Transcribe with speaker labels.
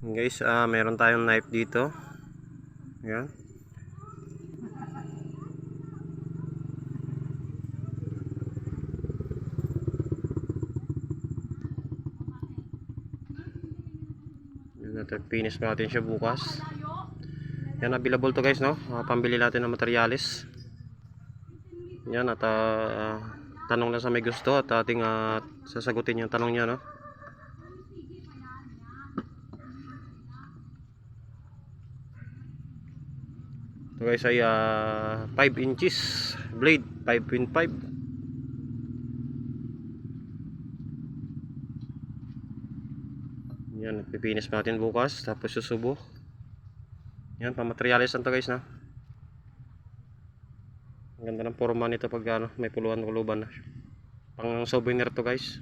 Speaker 1: Guys, ah meron tayong knife dito. Yan. Finish natin siya bukas. Yan, available to guys, no? Ah, pambili natin ng materialis. Yan, at ah, tanong lang sa may gusto at ating ah, sasagutin yung tanong niya, no? guys ay uh, 5 inches blade 5.5 yan nagpipinis natin bukas tapos susubo. Yan pamaterialis nito guys na. Ang ganda ng forma nito pag ano, may puluhan kuluban na. Pang souvenir to guys.